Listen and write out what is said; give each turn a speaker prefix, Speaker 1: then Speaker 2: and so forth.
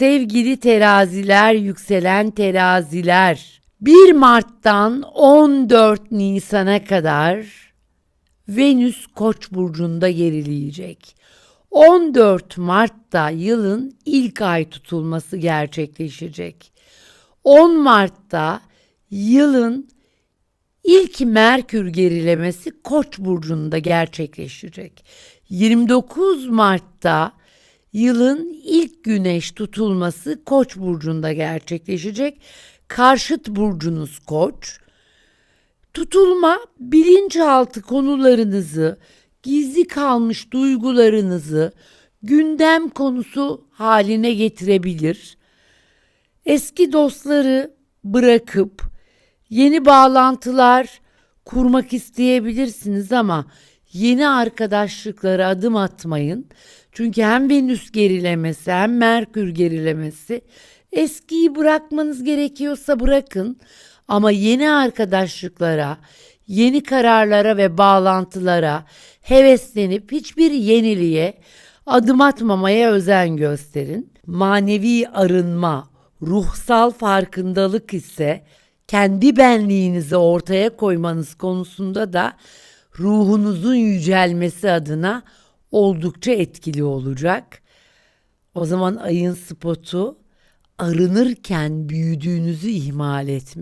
Speaker 1: Sevgili teraziler, yükselen teraziler. 1 Mart'tan 14 Nisan'a kadar Venüs Koç burcunda gerileyecek. 14 Mart'ta yılın ilk ay tutulması gerçekleşecek. 10 Mart'ta yılın ilk Merkür gerilemesi Koç burcunda gerçekleşecek. 29 Mart'ta yılın ilk güneş tutulması Koç burcunda gerçekleşecek. Karşıt burcunuz Koç. Tutulma bilinçaltı konularınızı, gizli kalmış duygularınızı gündem konusu haline getirebilir. Eski dostları bırakıp yeni bağlantılar kurmak isteyebilirsiniz ama yeni arkadaşlıklara adım atmayın. Çünkü hem Venüs gerilemesi hem Merkür gerilemesi eskiyi bırakmanız gerekiyorsa bırakın ama yeni arkadaşlıklara, yeni kararlara ve bağlantılara heveslenip hiçbir yeniliğe adım atmamaya özen gösterin. Manevi arınma, ruhsal farkındalık ise kendi benliğinizi ortaya koymanız konusunda da ruhunuzun yücelmesi adına oldukça etkili olacak. O zaman ayın spotu arınırken büyüdüğünüzü ihmal etmeyin.